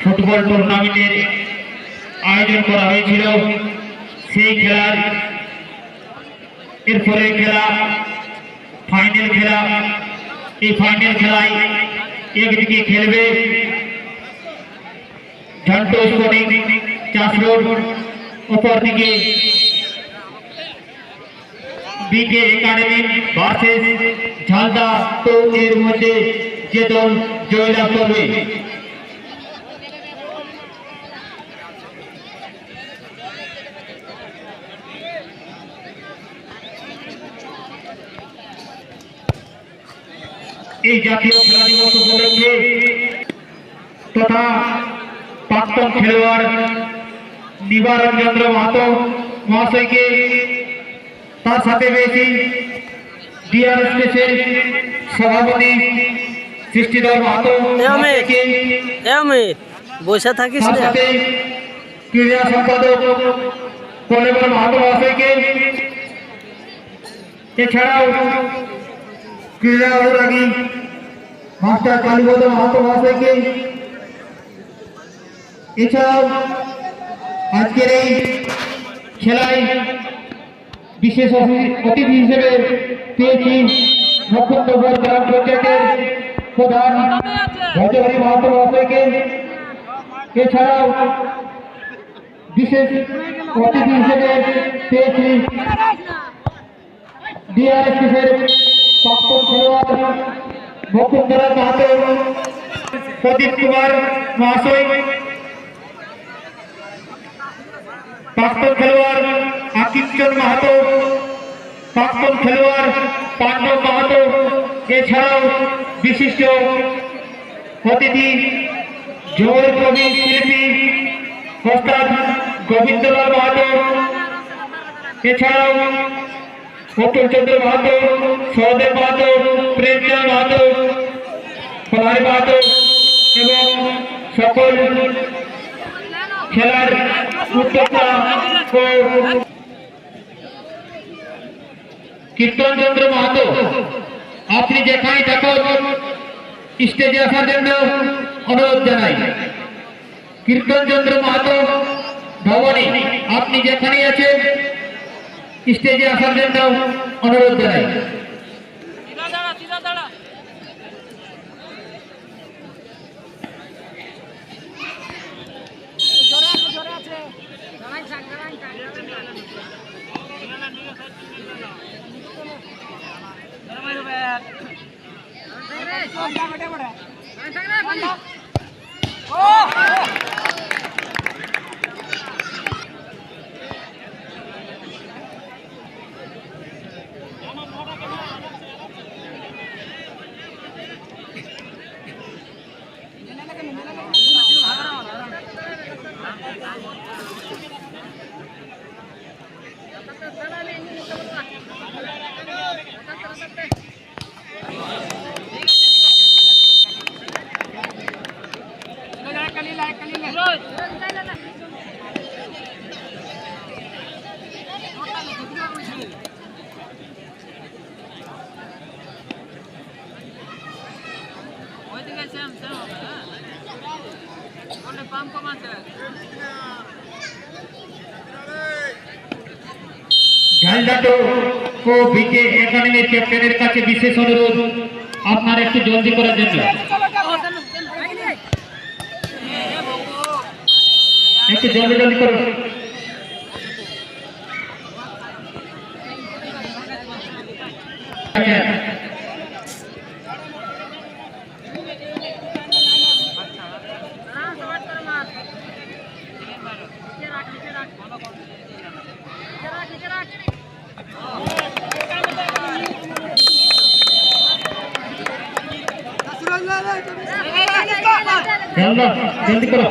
Football টুর্নামেন্টের আয়োজন করা হয়েছিল। সেই খেলার এরপরে খেলা ফাইনাল খেলা, এই ফাইনাল খেলায় একদিকে খেলবে ঝন্টু স্পোর্টিং চাষ রোড অপরদিকে বিকে একাডেমি ভার্সেস ঝালদা তো এর মধ্যে যে দল জয়লাভ করবে। এই জাতীয় খেলা দিবস উপলক্ষে তথা প্রাক্তন খেলোয়াড় নিবারণ চন্দ্র মাহাতো মহাশয়কে তার সাথে রয়েছে ডিআরএসএসের সভাপতি সৃষ্টিধর মাহাতো বসে থাকিস ক্রীড়া সম্পাদক কলেবর মাহাতো মহাশয়কে। এছাড়াও ক্রীড়া অনুরাগী মাস্টার কালীপদ মাহাতো মহাশয়কে এছাড়াও আজকের এই খেলায় বিশেষ অতি- অতিথি হিসেবে পেয়েছি মুকুন্দপুর গ্রাম পঞ্চায়েতের প্রধান ভজহরি মাহাতো মহাশয়কে এছাড়াও বিশেষ অতিথি হিসেবে পেয়েছি ডিআরএসএফের প্রাক্তন খেলোয়াড় মুকুন্দরা মাহাতো প্রদীপ কুমার মহাশয় প্রাক্তন খেলোয়াড় আকিবচন মাহাতো প্রাক্তন খেলোয়াড় পাণ্ডব মাহাতো এছাড়াও বিশিষ্ট অতিথি জোর কবি শিল্পী ওস্তাদ গোবিন্দলাল মাহাতো এছাড়াও চন্দ্র মাহাতো সহদেব মাহাতো প্রেমচাঁদ মাহাতো প্রহ্লাদ মাহাতো এবং সকল খেলার উদ্যোক্তা ও কীর্তনচন্দ্র মাহাতো, আপনি যেখানে থাকুন, স্টেজে আসার জন্য অনুরোধ জানাই। কীর্তনচন্দ্র মাহাতো ভবনে, আপনি যেখানে আছেন স্টেজে আসার জন্য অনুরোধ জানাই পাম্প কম ঝালদাটো ও বিকে একাডেমির কাছে বিশেষ অনুরোধ। আপনার একটু জলদি করার জন্য একটু জলদি জলদি করুন। আচ্ছা। জলদি জলদি করো